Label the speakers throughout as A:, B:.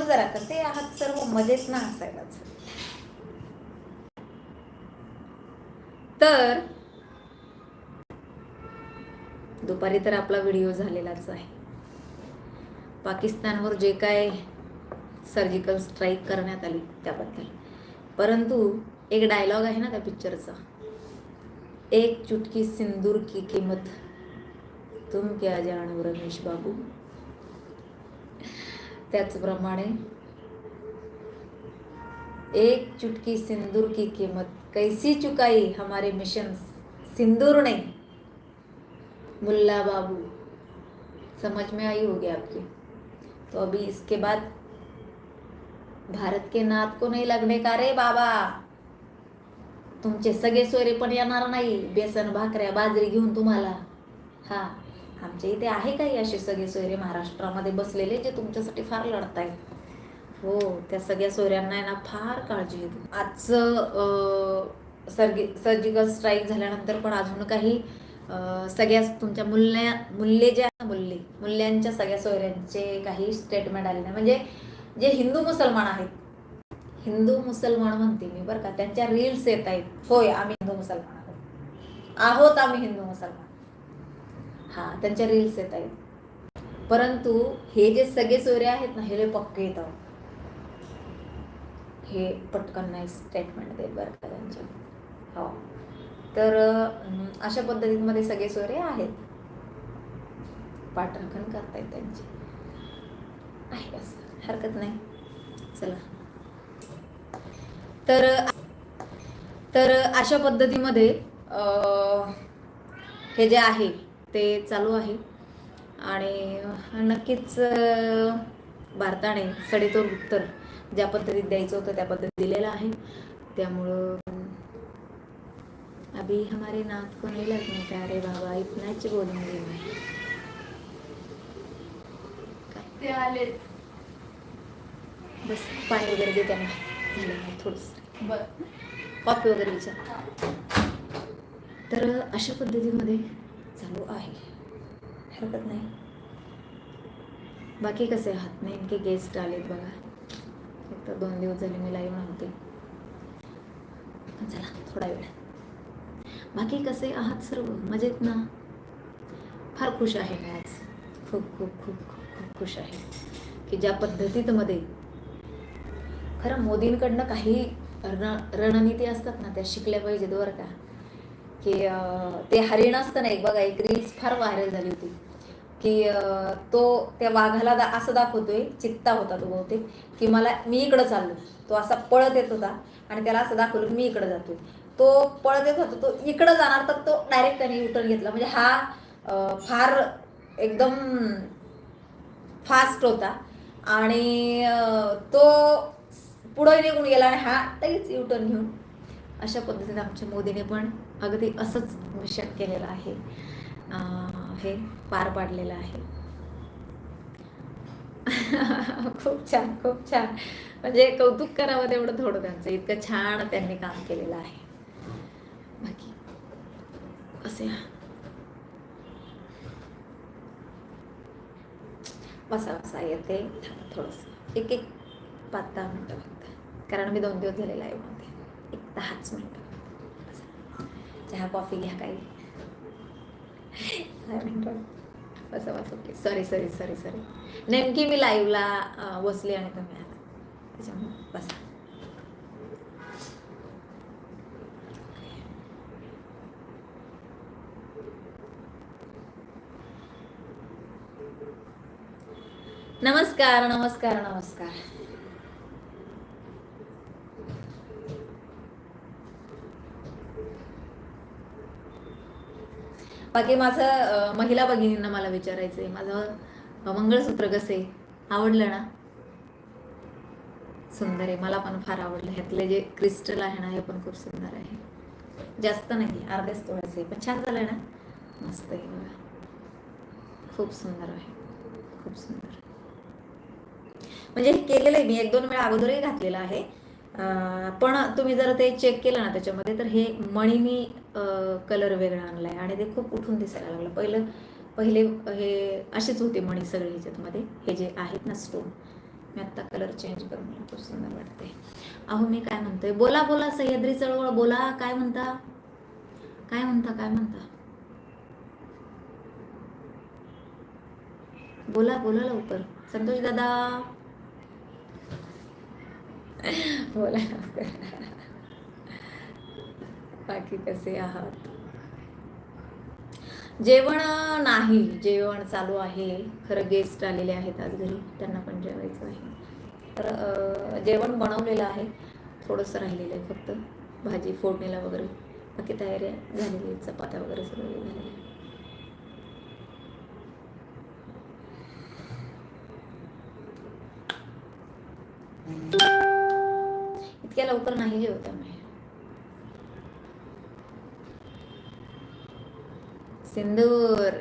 A: बोलू जरा कसे आहात सर्व? मजेत ना असायलाच. तर दुपारी तर आपला व्हिडिओ झालेलाच आहे. पाकिस्तानवर जे काय सर्जिकल स्ट्राईक करण्यात आली त्याबद्दल. परंतु एक डायलॉग आहे ना त्या पिक्चरचा एक चुटकी सिंदूर की किंमत. तुम क्या जाणो रमेश बाबू? त्याचप्रमाणे एक चुटकी सिंदूर की कीमत कैसी चुकाई हमारे मिशन सिंदूर ने? मुल्ला बाबू समझ में आई होगी आपकी। तो अभी इसके बाद भारत के नाद को नहीं लगने का रे बाबा। तुमचे सगळे सोयरे पण येणार नाही. बेसन भाकऱ्या बाजरी घेऊन तुम्हाला. हा. आमच्या इथे आहे काही असे सगळे सोयरे महाराष्ट्रामध्ये बसलेले जे तुमच्यासाठी फार लढतायत. हो त्या सगळ्या सोयऱ्यांना आहे ना फार काळजी येते आजचं सर्गी सर्गि सर्जिकल स्ट्राईक झाल्यानंतर पण अजून काही सगळ्याच सगळ्या तुमच्या मूल्य मूल्ये जे आहे ना मूल्ये मूल्यांच्या सगळ्या सोयऱ्यांचे काही स्टेटमेंट आले नाही. म्हणजे जे हिंदू मुसलमान आहेत हिंदू मुसलमान म्हणते मी बरं का त्यांच्या रील्स येत आहेत. होय आम्ही हिंदू मुसलमान आहोत. आहोत आम्ही हिंदू मुसलमान. हां त्यांच्या रील्स येत आहेत. परंतु हे जे सगळे सोयरे आहेत ना हे लय पक्के येतात हे पटकन नाही स्टेटमेंट देत बरं का त्यांच्या हो. तर अशा पद्धतीमध्ये सगळे सोयरे आहेत. पाठराखण करतायत त्यांची. आहे असं. हरकत नाही. चला. तर तर अशा पद्धतीमध्ये हे जे आहे ते चालू आहे. आणि नक्कीच भारताने सडेतोड उत्तर ज्या पद्धतीत द्यायचं होतं त्या पद्धतीत दिलेलं आहे. त्यामुळं अभी हमारे नाथ को नहीं लगने का अरे बाबा इतनाच बोलूंगी
B: ते आलेत.
A: बस पाणी वगैरे दे त्यांना. झालं थोडंसं.
B: बर.
A: कॉफी वगैरे विचार. तर अशा पद्धतीमध्ये चालू आहे. हरकत नाही. बाकी कसे आहात? नेमके गेस्ट आलेत बघा. एक तर दोन दिवस झाले मी लाईव्ह नव्हते. चला थोडा वेळ. बाकी कसे आहात सर्व? मजेत ना? फार खुश आहे मी आज? खूप खूप खूप खूप खूप खुश आहे. की ज्या पद्धतीत मध्ये खरं मोदींकडनं काही रण रणनीती असतात ना त्या शिकल्या पाहिजेत बरं का. की ते हरिण असतं ना एक बघा एक रील्स फार व्हायरल झाली होती. की तो त्या वाघाला दा असं दाखवतोय चित्ता होता तो बहुतेक की मला मी इकडं चाललो तो असा पळत येत होता आणि त्याला असं दाखवलं की मी इकडं जातोय. तो पळत येत होता तो इकडं जाणार तर तो डायरेक्ट त्याने युटर्न घेतला. म्हणजे हा फार एकदम फास्ट होता. आणि तो पुढे निघून गेला आणि हा लगेच युटर्न घेऊन अशा पद्धतीने आमच्या मोदीने पण अगदी असंच मिशन केलेलं आहे हे पार पाडलेलं आहे. खूप छान खूप छान. म्हणजे कौतुक करावं तेवढं थोडं त्यांचं. इतकं छान त्यांनी काम केलेलं आहे. बाकी असे. बसा बसा येते. थोडंसं. एक एक पाच दहा मिनटं फक्त. कारण मी दोन दिवस झालेला आहे मध्ये एक दहाच मिनटं. चहा कॉफी घ्या काही. दहा मिनटं बसा बस okay. Sorry sorry sorry sorry नेमकी मी लाईव्हला बसली आणि तुम्ही आला त्याच्यामुळे बसा. नमस्कार नमस्कार नमस्कार. बाकी माझं महिला भगिनींना मला विचारायचं आहे माझं मंगळसूत्र कसं? आहे आवडलं ना? सुंदर आहे. मला पण फार आवडलं. ह्यातले जे क्रिस्टल आहे ना हे पण खूप सुंदर आहे. जास्त नाही अर्ध्याच तोळ्याचं आहे. पण छान झालं ना? मस्त आहे बघा. खूप सुंदर आहे. खूप सुंदर. म्हणजे हे केलेलं आहे मी. एक दोन वेळा अगोदरही घातलेलं आहे. पण तुम्ही जर ते चेक केलं ना त्याच्यामध्ये तर हे मणीनी कलर वेगळा आणला आहे आणि ते खूप उठून दिसायला लागलं. पहिलं पहिले हे असेच होते मणी सगळे ह्याच्यातमध्ये. हे जे आहेत ना स्टोन मी आत्ता कलर चेंज करून मला खूप सुंदर वाटते अहो मी काय म्हणतोय? बोला बोला सह्याद्री चळवळ. बोला काय म्हणता? काय म्हणता काय म्हणता? बोला बोला लवकर. संतोष दादा. बोला लवकर. बाकी कसे आहात? जेवण नाही. जेवण चालू आहे. खरं गेस्ट आलेले आहेत आज घरी. त्यांना पण जेवायचं आहे. तर जेवण बनवलेलं आहे. थोडंसं राहिलेलं आहे फक्त. भाजी फोडणीला वगैरे. बाकी तयारी झालेली आहे चपात्या वगैरे सगळं झालेलं आहे. इतक्या लवकर नाही जेवत आम्ही सिंदूर.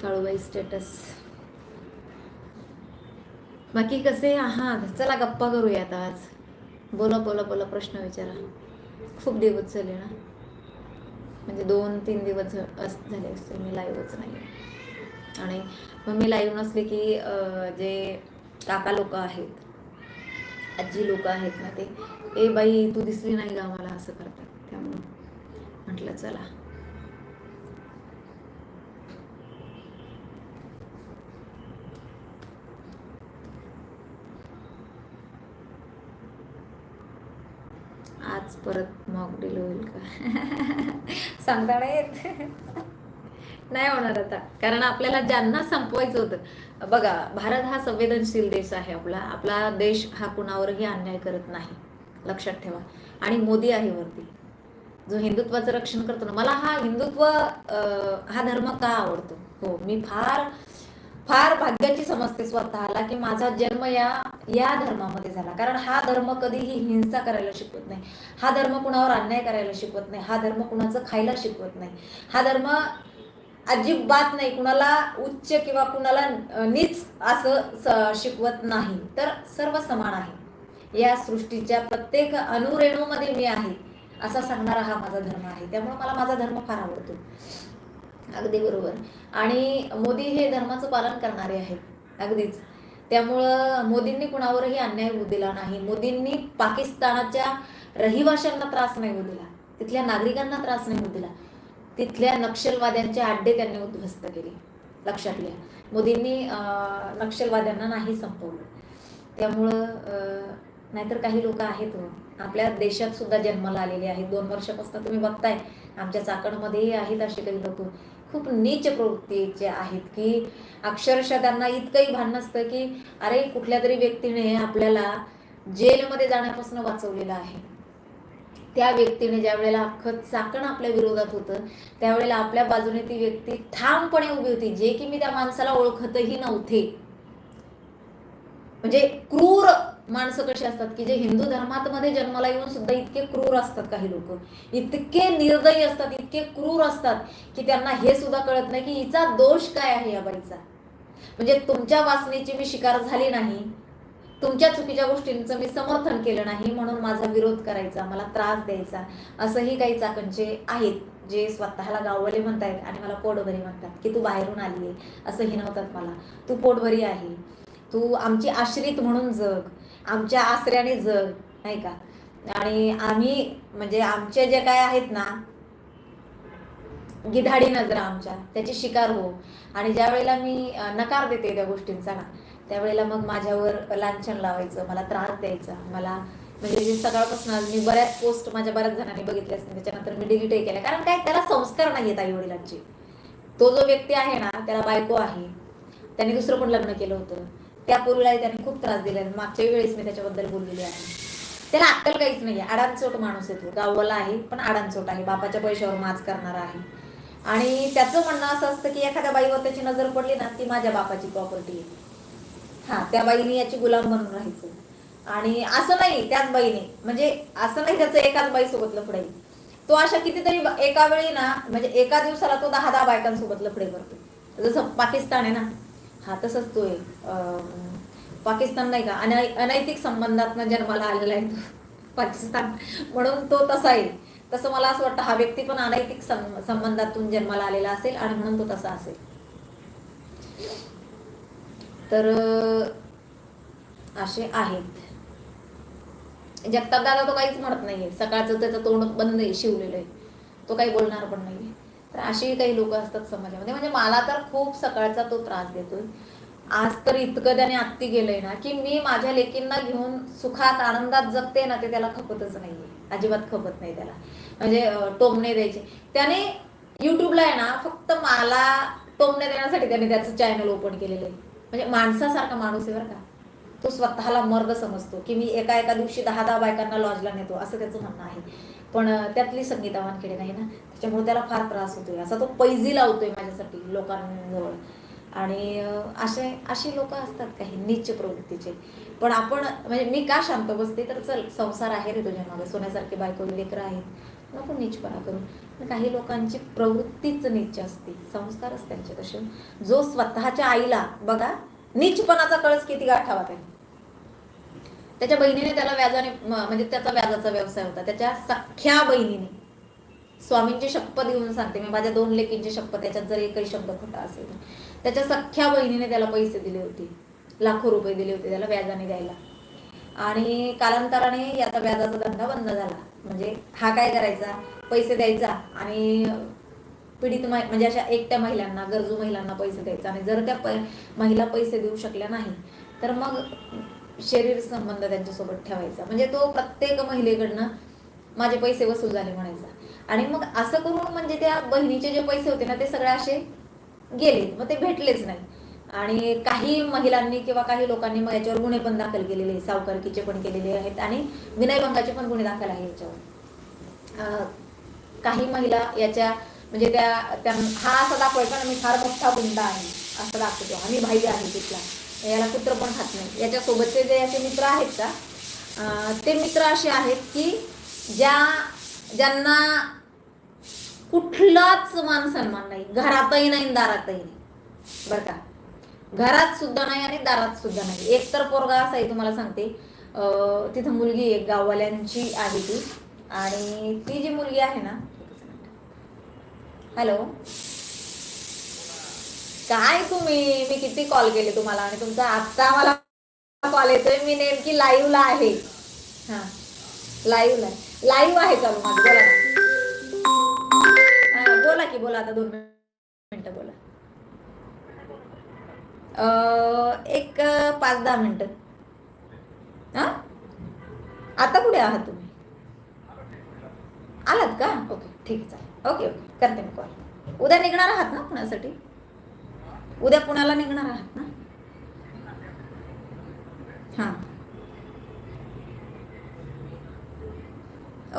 A: काळूबाई स्टेटस बाकी कसे? आहात चला गप्पा करूयात आज. बोला बोला बोला प्रश्न विचारा. खूप दिवस झाले ना? म्हणजे दोन तीन दिवस अस झाले असते मी लाईव्हच नाही आणि मग मी लाईव्ह नसले की जे काका लोक आहेत आजी लोक आहेत ना ते ए बाई तू दिसली नाही का मला असं करतात. म्हटलं चला. आज परत मॉक डील होईल का? सांगता नाही येत. नाही होणार आता. कारण आपल्याला ज्यांना संपवायचं होतं बघा भारत हा संवेदनशील देश आहे आपला. आपला देश हा कुणावरही अन्याय करत नाही. लक्षात ठेवा. आणि मोदी आहे वरती. जो हिंदुत्वाचं रक्षण करतो ना मला हा हिंदुत्व हा धर्म का आवडतो? हो मी फार फार भाग्याची समजते स्वतःला की माझा जन्म या या धर्मामध्ये झाला. कारण हा धर्म कधीही हिंसा करायला शिकवत नाही. हा धर्म कुणावर अन्याय करायला शिकवत नाही. हा धर्म कुणाचं खायला शिकवत नाही. हा धर्म अजिबात नाही. कुणाला उच्च किंवा कुणाला नीच असं स- शिकवत नाही. तर सर्व समान आहे. या सृष्टीच्या प्रत्येक अणुरेणूमध्ये मी आहे. असा सांगणारा हा माझा धर्म आहे. त्यामुळे मला माझा धर्म फार आवडतो. अगदी बरोबर. आणि मोदी हे धर्माचं पालन करणारे आहेत. अगदीच. त्यामुळं मोदींनी कुणावरही अन्याय होऊ दिला नाही. मोदींनी पाकिस्तानाच्या रहिवाशांना त्रास नाही होऊ दिला. तिथल्या नागरिकांना त्रास नाही होऊ दिला. तिथल्या नक्षलवाद्यांचे अड्डे त्यांनी उद्ध्वस्त केले. लक्षात घ्या. मोदींनी नक्षलवाद्यांना नाही संपवलं. त्यामुळं नाहीतर काही लोक आहेत आपल्या देशात सुद्धा जन्माला आलेले आहेत. दोन वर्षापासून तुम्ही बघताय आमच्या चाकणमध्येही आहेत असे काही लोक. खूप नीच प्रवृत्तीचे आहेत की अक्षरशः त्यांना इतकंही भान नसतं की अरे कुठल्या तरी व्यक्तीने आपल्याला जेलमध्ये जाण्यापासून वाचवलेलं आहे. त्या व्यक्तीने ज्या वेळेला अख्खं चाकण आपल्या विरोधात होतं त्यावेळेला आपल्या बाजूने ती व्यक्ती ठामपणे उभी होती जे की मी त्या माणसाला ओळखतही नव्हते. म्हणजे क्रूर माणसं कशी असतात की जे हिंदू धर्मात मध्ये जन्माला येऊन सुद्धा इतके क्रूर असतात काही लोक. इतके निर्दयी असतात इतके क्रूर असतात की त्यांना हे सुद्धा कळत नाही की हिचा दोष काय आहे या बाईचा. म्हणजे तुमच्या वासनेची मी शिकार झाली नाही तुमच्या चुकीच्या गोष्टींचं मी समर्थन केलं नाही म्हणून माझा विरोध करायचा मला त्रास द्यायचा असंही काही चाकणचे आहेत जे स्वतःला गाववाले म्हणतायत आणि मला पोटभरी म्हणतात की तू बाहेरून आली आहे असंही नव्हतात मला. तू पोटभरी आहे तू आमची आश्रित म्हणून जग आमच्या आसऱ्याने जग नाही का? आणि आम्ही म्हणजे आमचे जे काय आहेत ना गिधाडी नजरा आमच्या त्याची शिकार हो आणि ज्या वेळेला मी नकार देते त्या गोष्टींचा ना त्यावेळेला मग माझ्यावर लांछन लावायचं मला त्रास द्यायचा. मला म्हणजे जे सकाळपासून मी बऱ्याच पोस्ट माझ्या बऱ्याच जणांनी बघितल्या असतील त्याच्यानंतर मी डिलीटही केल्या. कारण काय त्याला संस्कार नाही आहेत आई वडिलांचे तो जो व्यक्ती आहे ना त्याला बायको आहे. त्याने दुसरं पण लग्न केलं होतं. त्या पोरीलाही त्याने खूप त्रास दिला. मागच्या वेळेस मी त्याच्याबद्दल बोललेली आहे. त्याला अक्कल काहीच नाही आहे आडांचोट माणूस आहे तो. गाववाला आहे पण आडांचोट आहे. बापाच्या पैशावर माज करणारा आहे. आणि त्याचं म्हणणं असं असतं की एखाद्या बाईवर त्याची नजर पडली ना ती माझ्या बापाची प्रॉपर्टी आहे. हा त्या बाईने याची गुलाम बनून राहायचं. आणि असं नाही त्याच बाईने म्हणजे असं नाही त्याचं एकाच बाई सोबत लफडाई तो अशा कितीतरी एका वेळी ना म्हणजे एका दिवसाला तो दहा दहा बायकांसोबत लफडे करतो. जसं पाकिस्तान आहे ना हा तसंच तो आहे अं, पाकिस्तान नाही का अनै अनैतिक संबंधातनं जन्माला आलेला आहे तो पाकिस्तान. म्हणून तो तसा आहे. तसं मला असं वाटतं हा व्यक्ती पण अनैतिक संबंधातून जन्माला आलेला असेल आणि म्हणून तो तसा असेल. तर असे आहेत. जगताप दादा तो काहीच म्हणत नाहीये. सकाळचं त्याचं तोंड बंद आहे शिवलेलं आहे. तो काही बोलणार पण नाहीये. तर अशी काही लोक असतात समाजामध्ये. म्हणजे मला तर खूप सकाळचा तो त्रास देतोय. आज तर इतकं त्याने आत्ती गेलंय ना की मी माझ्या लेकींना घेऊन सुखात आनंदात जगते ना ते त्याला खपतच नाहीये. अजिबात खपत नाही त्याला. म्हणजे टोमणे द्यायचे. त्याने युट्यूबला आहे ना फक्त मला टोमणे देण्यासाठी त्याने त्याचं चॅनल ओपन केलेलं आहे. म्हणजे माणसासारखा माणूस आहे बरं का. तो स्वतःला मर्द समजतो की मी एका एका दिवशी दहा दहा बायकांना लॉजला नेतो असं त्याचं म्हणणं आहे. पण त्यातली संगीता वानखेडे नाही ना त्याच्यामुळे त्याला फार त्रास होतोय. असा तो पैजी लावतोय माझ्यासाठी लोकांजवळ. आणि असे अशी लोक असतात काही नीच प्रवृत्तीचे. पण आपण म्हणजे मी का शांत बसते तर चल संसार आहे रे तुझ्या मागे. सोन्यासारखे बायको लेकरं आहेत. नको नीचपणा करू. पण काही लोकांची प्रवृत्तीच नीच असते. संस्कारच त्यांचे तसे. जो स्वतःच्या आईला बघा नीचपणाचा कळस किती गाठावा त्याने. त्याच्या बहिणीने त्याला व्याजाने म्हणजे त्याचा व्याजाचा व्यवसाय होता. त्याच्या सख्ख्या बहिणीने. स्वामींची शपथ घेऊन सांगते मी माझ्या दोन लेकींची शपथ त्याच्यात जर एकही शब्द खोटा असेल त्याच्या सख्ख्या बहिणीने त्याला पैसे दिले होते. लाखो रुपये दिले होते त्याला व्याजाने द्यायला. आणि कालांतराने याचा व्याजाचा धंदा बंद झाला. म्हणजे हा काय करायचा? पैसे द्यायचा आणि पीडित म्हणजे अशा एकट्या महिलांना गरजू महिलांना पैसे द्यायचा. आणि जर त्या पै महिला पैसे देऊ शकल्या नाही तर मग शरीर संबंध त्यांच्यासोबत ठेवायचा. म्हणजे तो प्रत्येक महिलेकडनं माझे पैसे वसूल झाले म्हणायचा. आणि मग असं करून म्हणजे त्या बहिणीचे जे पैसे होते ना ते सगळे असे गेले. मग ते भेटलेच नाही. आणि काही महिलांनी किंवा काही लोकांनी मग याच्यावर गुन्हे पण दाखल केलेले आहेत. सावकारकीचे पण केलेले आहेत आणि विनयभंगाचे पण गुन्हे दाखल आहे याच्यावर. काही महिला याच्या म्हणजे त्या त्या हा असा दाखवायचा ना मी फार मोठा गुंडा आहे असं दाखवतो. आम्ही भाई आहे तिथला. याला कुत्र पण खात नाही. याच्यासोबतचे जे असे मित्र आहेत का ते मित्र असे आहेत की ज्या ज्यांना कुठलाच मान सन्मान नाही. घरातही नाही दारातही नाही. बरं का? घरात सुद्धा नाही आणि दारात सुद्धा नाही. एक तर पोरगा असा आहे तुम्हाला सांगते तिथं मुलगी एक गाववाल्यांची आहे ती. आणि ती जी मुलगी आहे ना हॅलो. काय तुम्ही? मी किती कॉल केले तुम्हाला आणि तुमचा आत्ता मला कॉल येतोय. मी नेमकी लाईव्हला आहे. हा. लाईव्हला लाईव्ह आहे. चालू माझं. बोला ना. बोला की बोला आता दोन मिनटं बोला. एक पाच दहा मिनटं. हा? आता कुठे आहात तुम्ही? आलात का? ओके ठीक आहे चालेल. ओके ओके करते मी कॉल उद्या निघणार आहात ना पुण्यासाठी? उद्या पुण्याला निघणार आहात ना? हां.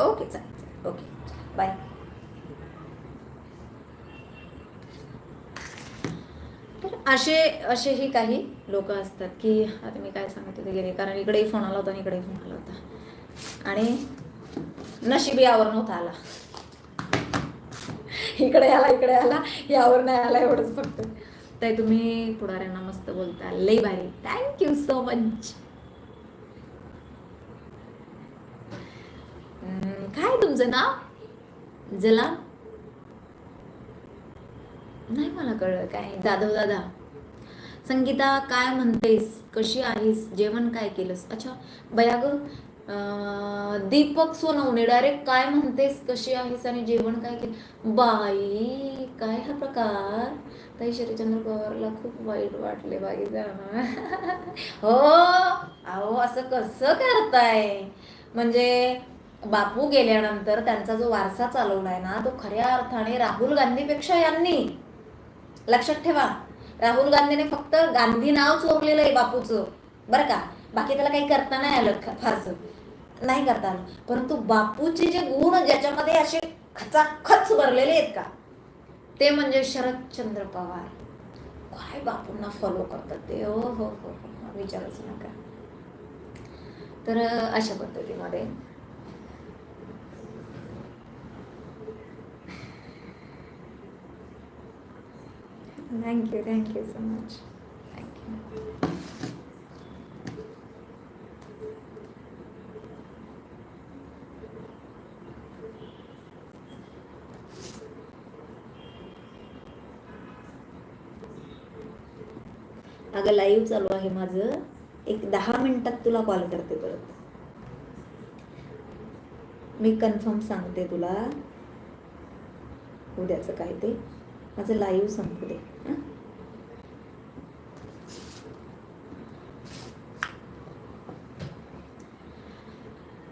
A: ओके चालेल चालेल. Okay bye. तर असे असेही काही लोक असतात की आता मी काय सांगत होते गेले कारण इकडेही फोन आला होता आणि इकडेही फोन आला होता. आणि नशीब यावर नव्हता आला. इकडे आला इकडे आला. यावर नाही आला एवढंच फक्त. तर तुम्ही पुढाऱ्यांना मस्त बोलता. लई भारी. थँक्यू सो मच काय तुमचं नाव? जला? नाही मला कळलं काय. जाधव दादा. संगीता काय म्हणतेस? कशी आहेस? जेवण काय केलंस? अच्छा बया ग दीपक सोनवणे डायरेक्ट काय म्हणतेस? कशी आहेस आणि जेवण काय केलं? बाई काय हा प्रकार? ताई शरीचंद्र पवारला खूप वाईट वाटले बाई जाणार हो अहो असं कसं करताय? म्हणजे बापू गेल्यानंतर त्यांचा जो वारसा चालवलाय ना तो खऱ्या अर्थाने राहुल गांधीपेक्षा यांनी लक्षात ठेवा राहुल गांधीने फक्त गांधी नाव चोरलेलं आहे बापूचं बरं का? बाकी त्याला काही करता नाही आलं फारसं. नाही करता आलं. परंतु बापूचे जे गुण ज्याच्यामध्ये असे खचाखच भरलेले आहेत का? ते म्हणजे शरदचंद्र पवार. काय बापूंना फॉलो करतात ते? हो हो हो हो. विचारच नका. तर अशा पद्धतीमध्ये. Thank you thank you so much thank you अगं लाईव्ह चालू आहे माझं. एक दहा मिनिटात तुला कॉल करते परत. मी कन्फर्म सांगते तुला. उद्याचं काय ते. माझं लाईव्ह संपू दे.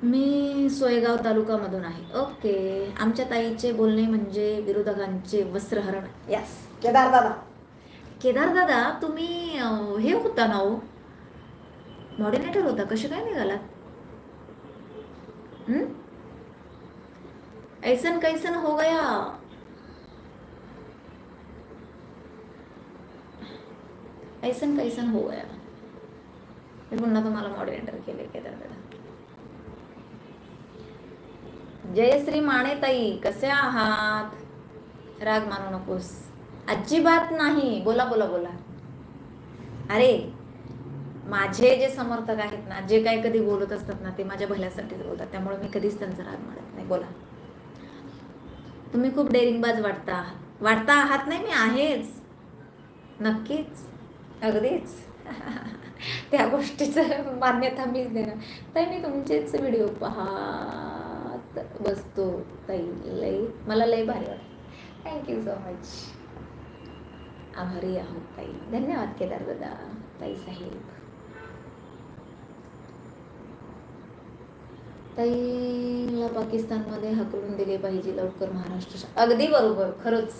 A: मी सोयगाव तालुकामधून आहे. ओके आमच्या ताईचे बोलणे म्हणजे विरोधकांचे वस्त्रहरण. यस केदार दादा. केदार दादा तुम्ही हे होता ना हो? मॉडिनेटर होता कसे काय निघालात? ऐसन कैसन हो गया? ऐसन कैसन हो गया? मी पुन्हा तुम्हाला मॉडिनेटर केले केदार दादा. जयश्री माणेताई कसे आहात? राग मानू नकोस. अजिबात नाही. बोला बोला बोला. अरे माझे जे समर्थक आहेत ना जे काही कधी बोलत असतात ना ते माझ्या भल्यासाठीच बोलतात. त्यामुळे मी कधीच त्यांचा राग मानत नाही. बोला. तुम्ही खूप डेरिंगबाज वाटता आहात. वाटता आहात नाही मी आहेच. नक्कीच. अगदीच. त्या गोष्टीचं मान्यता मीच देणार. ताई मी तुमचेच व्हिडिओ पाहत बसतो. ताई लई मला लई भारी वाटतं. थँक्यू सो मच आभारी आहोत ताई. धन्यवाद केदार दादा. ताई साहेब. ताईला पाकिस्तानमध्ये हकलून दिले पाहिजे लवकर महाराष्ट्र अगदी बरोबर खरंच.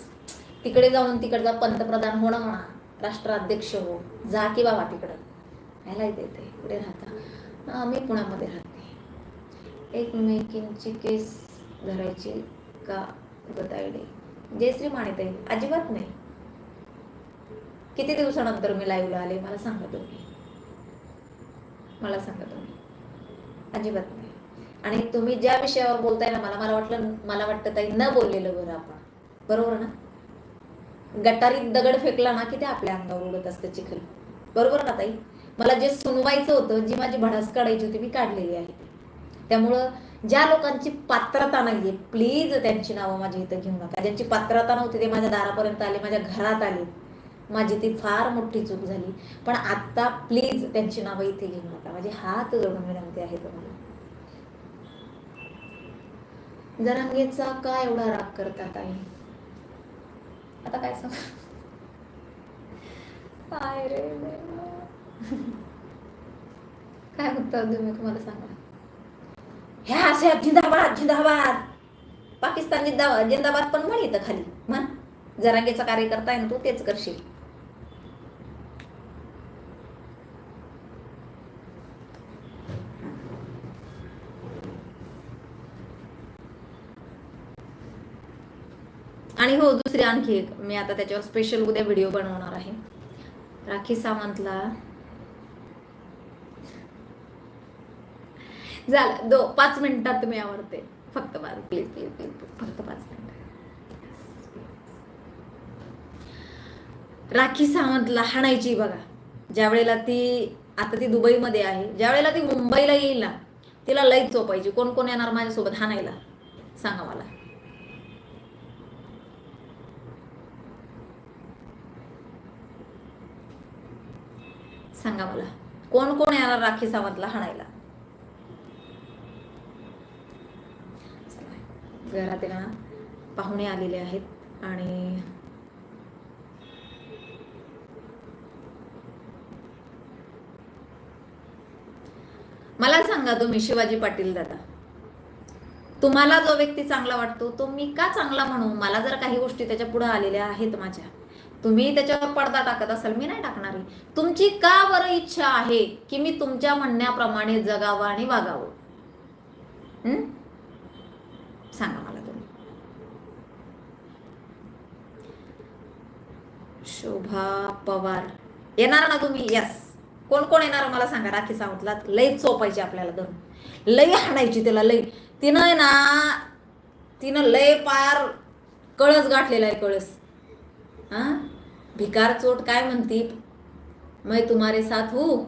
A: तिकडे जाऊन तिकडचा पंतप्रधान होणं म्हणा राष्ट्राध्यक्ष हो जा की बाबा तिकडं. राहायला येते ते कुठे राहता. मी पुण्यामध्ये राहते. एकमेकींची केस धरायची का? गतायडे जयश्री माणिताई अजिबात नाही. किती दिवसानंतर मी लाईव्हला आले? मला सांगा तुम्ही. मला सांगा तुम्ही. अजिबात नाही. आणि तुम्ही ज्या विषयावर बोलताय ना मला मला वाटलं मला वाटतं ताई न बोललेलं बरं आपण. बरोबर ना? गटारीत दगड फेकला ना की ते आपल्या अंगावर उडत असते चिखल. बरोबर ना ताई? मला जे सुनवायचं होतं जी माझी भडास काढायची होती मी काढलेली आहे त्यामुळं ज्या लोकांची पात्रता नाहीये प्लीज त्यांची नावं माझ्या इथं घेऊ नका. ज्यांची पात्रता नव्हती ते माझ्या दारापर्यंत आले माझ्या घरात आले. माझी ती फार मोठी चूक झाली. पण आत्ता प्लीज त्यांची नावं इथे घेऊ नका. माझे हात जोडून विनंती आहे तुम्हाला. जरांगेचा का एवढा राग करतात आई आता काय सांग? काय रे. काय उत्तर देऊ मी तुम्हाला सांगा? ह्या असे जिंदाबाद जिंदाबाद पाकिस्तान जिंदाबाद जिंदाबाद पण म्हण इथं खाली. म्हण. जरांगेचा कार्यकर्ता आहे ना तू तेच करशील. आणि हो दुसरी आणखी एक. मी आता त्याच्यावर स्पेशल उद्या व्हिडिओ बनवणार आहे. राखी सावंतला. झालं. दो पाच मिनिटात तुम्ही आवडते फक्त पाच. Please please please. फक्त पाच मिनिट. राखी सावंतला हाणायची बघा. ज्या वेळेला ती आता ती दुबईमध्ये आहे. ज्या वेळेला ती मुंबईला येईल ना तिला लई चोपायची. कोण कोण येणार माझ्यासोबत हाणायला? सांगा मला. सांगा मला. कोण कोण येणार राखी सावंतला हाणायला? घरात ना पाहुणे आलेले आहेत आणि मला सांगा तुम्ही शिवाजी पाटील दादा. तुम्हाला जो व्यक्ती चांगला वाटतो तो मी का चांगला म्हणू? मला जर काही गोष्टी त्याच्या पुढे आलेल्या आहेत माझ्या. तुम्ही त्याच्यावर पडदा टाकत असाल मी नाही टाकणार आहे. तुमची का बरं इच्छा आहे की मी तुमच्या म्हणण्याप्रमाणे जगावं आणि वागावं? सांगा मला तुम्ही. शोभा पवार. येणार ना तुम्ही? यस कोण कोण येणार मला सांगा? राखी सावंतला लई चोपायची आपल्याला धरून. लई हाणायची तिला लई. तिनं आहे ना तिनं लय पार कळस गाठलेला आहे कळस. हा? भिकार चोट काय म्हणती? मैं तुम्हारे साथ हू.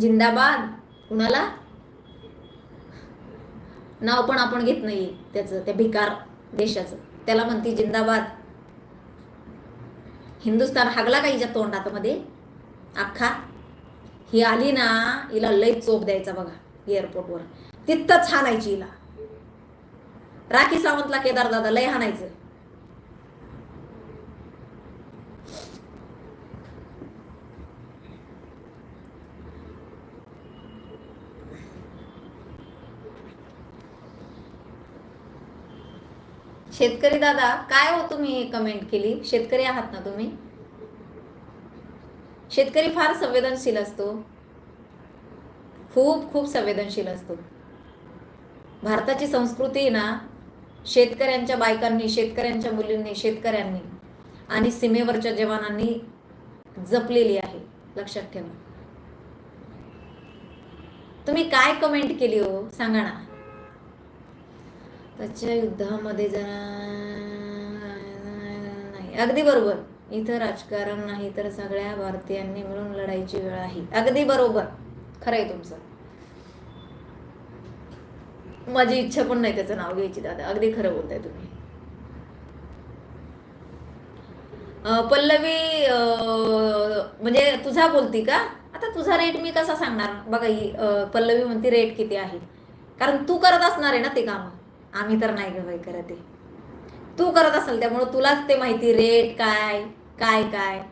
A: जिंदाबाद. कुणाला? नाव पण आपण घेत नाही त्याचं त्या भिकार देशाचं. त्याला म्हणती जिंदाबाद. हिंदुस्थान हागला का हिच्या तोंडात मध्ये अख्खा? ही आली ना हिला लय चोप द्यायचा बघा एअरपोर्टवर तिथंच हाणायची हिला. राखी सावंतला केदार दादा लय हाणायचं. शेतकरी दादा काय हो तुम्ही कमेंट केली? शेतकरी आहात ना तुम्ही? शेतकरी फार संवेदनशील असतो. खूप खूप संवेदनशील असतो. भारताची संस्कृती ना शेतकऱ्यांच्या बायकांनी शेतकऱ्यांच्या मुलींनी शेतकऱ्यांनी आणि सीमेवरच्या जवानांनी जपलेली आहे. लक्षात ठेवा. तुम्ही काय कमेंट केली हो? सांगा ना. त्याच्या युद्धामध्ये जरा नाही. अगदी बरोबर. इथं राजकारण नाही तर सगळ्या भारतीयांनी मिळून लढायची वेळ आहे. अगदी बरोबर. खरंय तुमचं. माझी इच्छा पण नाही त्याचं नाव घ्यायची दादा. अगदी खरं बोलताय तुम्ही. पल्लवी म्हणजे तुझा बोलती का? आता तुझा रेट मी कसा सांगणार? बघा ही पल्लवी म्हणती रेट किती आहे. कारण तू करत असणार आहे ना ते काम. आम्ही तर नाही ग बाई करत आहे. तू करत असेल त्यामुळं तुलाच ते माहिती रेट काय काय काय.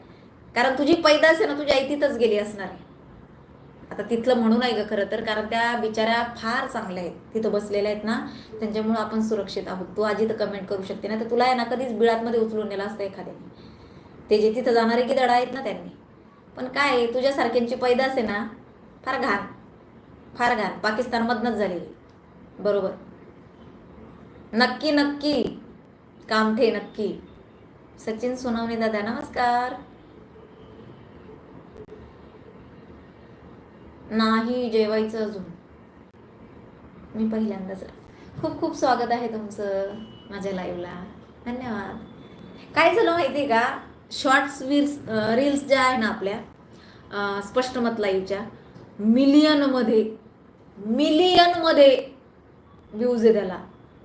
A: कारण तुझी पैदास आहे ना तुझी आई तिथंच गेली असणार आहे. आता तिथलं म्हणू नाही गं खरं तर कारण त्या बिचाऱ्या फार चांगल्या आहेत. तिथं बसलेल्या आहेत ना त्यांच्यामुळं आपण सुरक्षित आहोत. तू आजी तर कमेंट करू शकते ना तर तुला आहे ना कधीच बिळातमध्ये उचलून नेला असतं एखाद्याने. ते जे तिथं जाणारे की दडा आहेत ना त्यांनी. पण काय आहे, तुझ्यासारख्यांची पैदास आहे ना फार घाण. फार घाण. पाकिस्तानमधनंच झालेली. बरोबर. नक्की नक्की. कामठे नक्की. सचिन सोनवणे दादा नमस्कार. नाही जेवायचं अजून. मी पहिल्यांदाच खूप खूप स्वागत आहे तुमचं माझ्या लाईव्हला धन्यवाद. काय झालं माहिती आहे का शॉर्ट्स रील्स रील्स ज्या आहे ना आपल्या स्पष्ट मत लाईव्हच्या मिलियनमध्ये मिलियनमध्ये व्ह्यूज आहे त्याला.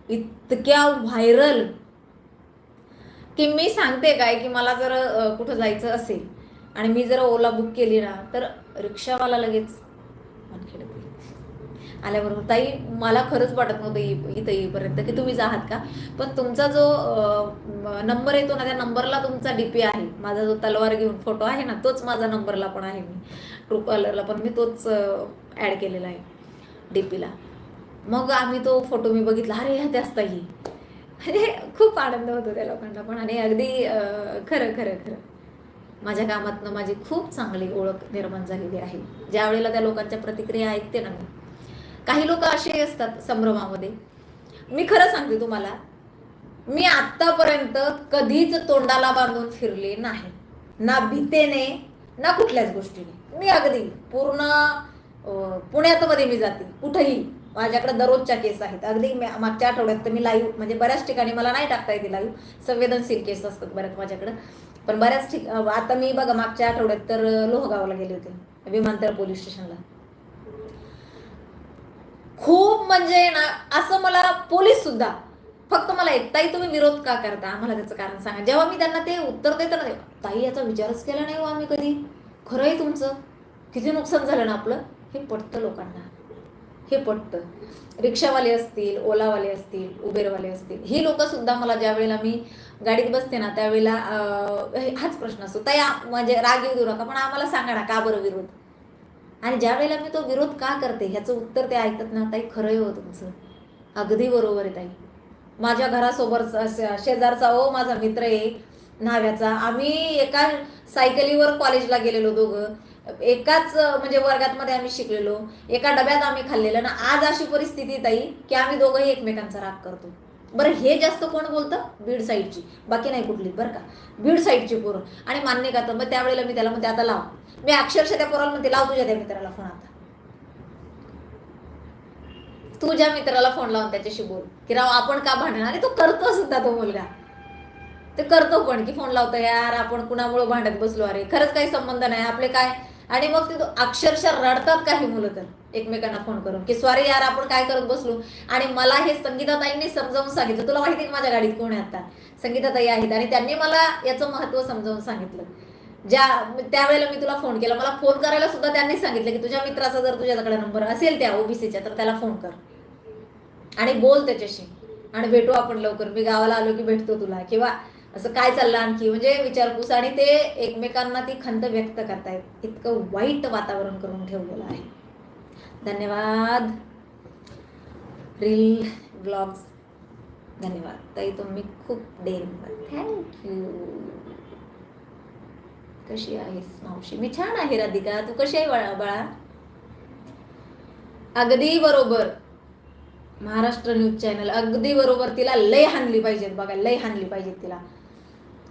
A: इतक्या व्हायरल की मी सांगते काय की मला जर कुठं जायचं असेल आणि मी जर ओला बुक केली ना तर रिक्षावाला लगेच आल्याबरोबर ताई मला खरंच वाटत नव्हतं इथं येईपर्यंत की तुम्हीच आहात का? पण तुमचा जो नंबर येतो ना त्या नंबरला तुमचा डी पी आहे. माझा जो तलवार घेऊन फोटो आहे ना तोच माझा नंबरला पण आहे मी. ट्रू पण मी तोच ॲड केलेला आहे डी पीला. मग आम्ही तो फोटो मी बघितला अरे ह्या त्याच ताई म्हणजे खूप आनंद होतो त्या लोकांना पण आणि अगदी खरं खरं खरं. माझ्या कामातनं माझी खूप चांगली ओळख निर्माण झालेली आहे. ज्या वेळेला त्या लोकांच्या प्रतिक्रिया ऐकते ना मी. काही लोक असे असतात संभ्रमामध्ये. मी खरं सांगते तुम्हाला मी आत्तापर्यंत कधीच तोंडाला बांधून फिरले नाही. ना भीतेने ना कुठल्याच गोष्टीने. मी अगदी पूर्ण पुण्यातमध्ये पुण्यात मध्ये मी जाते कुठंही. माझ्याकडे दररोजच्या केस आहेत. अगदी मागच्या आठवड्यात तर मी लाईव्ह म्हणजे बऱ्याच ठिकाणी मला नाही टाकता येते लाईव्ह संवेदनशील केस असतात बऱ्याच माझ्याकडं. पण बऱ्याच ठिक आता मी बघा मागच्या आठवड्यात तर लोहगावला गेले होते विमानतळ पोलीस स्टेशनला. खूप म्हणजे ना असं मला पोलीस सुद्धा फक्त मला एक ताई तुम्ही विरोध का करता? आम्हाला त्याचं कारण सांगा. जेव्हा मी त्यांना ते उत्तर देतो ना ताई याचा विचारच केला नाही हो आम्ही कधी? खरंही तुमचं? किती नुकसान झालं ना आपलं? हे पटतं लोकांना. हे पटतं. रिक्षावाले असतील ओलावाले असतील उबेरवाले असतील ही लोकंसुद्धा मला ज्या वेळेला मी गाडीत बसते ना त्यावेळेला हाच प्रश्न असतो. ताई म्हणजे राग येऊ देऊ नका पण आम्हाला सांगा ना का बरं विरोध? आणि ज्या वेळेला मी तो विरोध का करते ह्याचं उत्तर ते ऐकत ना ताई खरं हो तुमचं. अगदी बरोबर आहे ताई. माझ्या घरासोबत शेजारचा ओ माझा मित्र आहे न्हाव्याचा. आम्ही एका सायकलीवर कॉलेजला गेलेलो दोघं. एकाच म्हणजे वर्गात मध्ये आम्ही शिकलेलो एका डब्यात आम्ही खाल्लेलं ना आज अशी परिस्थिती ताई की आम्ही दोघंही एकमेकांचा राग करतो. बरं हे जास्त कोण बोलतं? बीड साईडची. बाकी नाही कुठली बरं का? बीड साईडची पोरं. आणि मान्य करतं मग त्यावेळेला मी त्याला म्हणते आता लाव. मी अक्षरशः त्या पोराला म्हणते लाव तुझ्या त्या मित्राला फोन आता. तुझ्या मित्राला फोन लावून त्याच्याशी बोल. की राव आपण का भांडणार? आणि तो करतो सुद्धा तो मुलगा. ते करतो पण की फोन लावतो यार आपण कुणामुळे भांडत बसलो? अरे खरंच काही संबंध नाही. आपले काय आणि मग ते अक्षरशः रडतात काही मुलं तर एकमेकांना फोन करून. की सॉरी यार आपण काय करत बसलो? आणि मला हे संगीताताईंनी समजावून सांगितलं. तुला माहिती आहे माझ्या गाडीत कोण आहे आता? संगीताताई आहेत. आणि त्यांनी मला याचं महत्त्व समजावून सांगितलं. ज्या त्यावेळेला मी तुला फोन केला. मला फोन करायला सुद्धा त्यांनी सांगितलं की तुझ्या मित्राचा जर तुझ्याकडे नंबर असेल त्या ओबीसीच्या तर त्याला फोन कर. आणि बोल त्याच्याशी. आणि भेटू आपण लवकर. मी गावाला आलो की भेटतो तुला. किंवा असं काय चाललं आणखी? म्हणजे विचारपूस आणि ते एकमेकांना ती खंत व्यक्त करतायत. इतकं वाईट वातावरण करून ठेवलेलं आहे. धन्यवाद. रील ब्लॉग्स धन्यवाद. ताई तुम्ही खूप डेअरिंग थँक्यू कशी आहेस मावशी? मी छान आहे राधिका. तू कशी आहे बाळा बाळा? अगदी बरोबर. महाराष्ट्र न्यूज चॅनल अगदी बरोबर. तिला लय हाणली पाहिजेत बघा लय हाणली पाहिजेत तिला.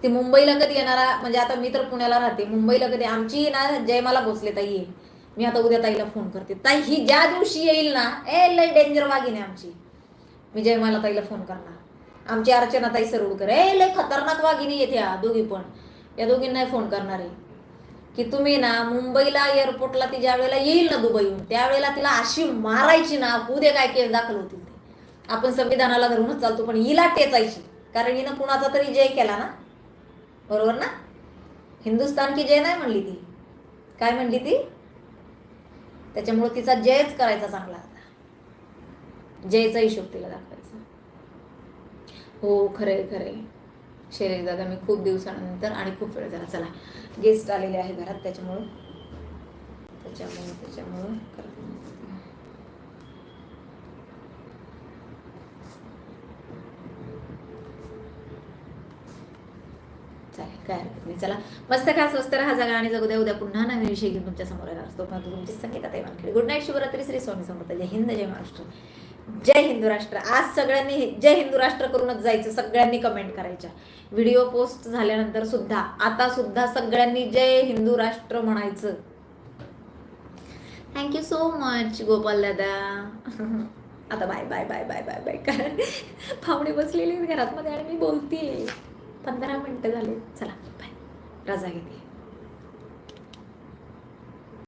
A: ती मुंबईला कधी येणारा म्हणजे आता मी तर पुण्याला राहते मुंबईला कधी आमची ना जयमाला भोसले ताई. आहे मी आता उद्या ताईला फोन करते. ताई ही ज्या दिवशी येईल ना ए लय डेंजर वागीन आहे आमची. मी जयमाला ताईला फोन करणार. आमची अर्चना ताई सरुडकर ए लय खतरनाक वागिनी येते या दोघी पण. या दोघींनाही फोन करणार आहे. की तुम्ही ना मुंबईला एअरपोर्टला ती ज्या वेळेला येईल ना दुबईहून त्यावेळेला तिला अशी मारायची ना उद्या काय केस दाखल होतील ते. आपण संविधानाला धरूनच चालतो पण हिला टेचायची. कारण हिनं कुणाचा तरी जय केला ना बरोबर ना? हिंदुस्तान की जय नाही म्हणली ती. काय म्हणली ती? त्याच्यामुळे तिचा जयच करायचा चांगला आता. जयचा हिशोब तिला दाखवायचा. हो खरंय खरंय. शैलेश दादा मी खूप दिवसानंतर आणि खूप वेळ झाला. चला गेस्ट आलेले आहे घरात त्याच्यामुळं. त्याच्यामुळं त्याच्यामुळं करते मी. चालेल काय हरकत नाही चला. मस्त खा स्वस्त राहा जागा आणि जगू द्या. उद्या पुन्हा नवीन विषय घेऊन तुमच्यासमोर येणार असतो परंतु तुमची संगीता ताई गुड नाईट शुभरात्री श्री स्वामी समर्थ. जय हिंद जय महाराष्ट्र. जय हिंदू राष्ट्र. आज सगळ्यांनी जय हिंदू राष्ट्र करूनच जायचं. सगळ्यांनी कमेंट करायच्या. व्हिडिओ पोस्ट झाल्यानंतर सुद्धा आता सुद्धा सगळ्यांनी जय हिंदू राष्ट्र म्हणायचं. थँक्यू सो मच गोपाल दादा. आता bye bye bye bye bye bye कारण पाहुणे बसलेले घरात मध्ये आणि मी बोलतीये. पंधरा मिनिटं झाले. चला बाय रजा घेते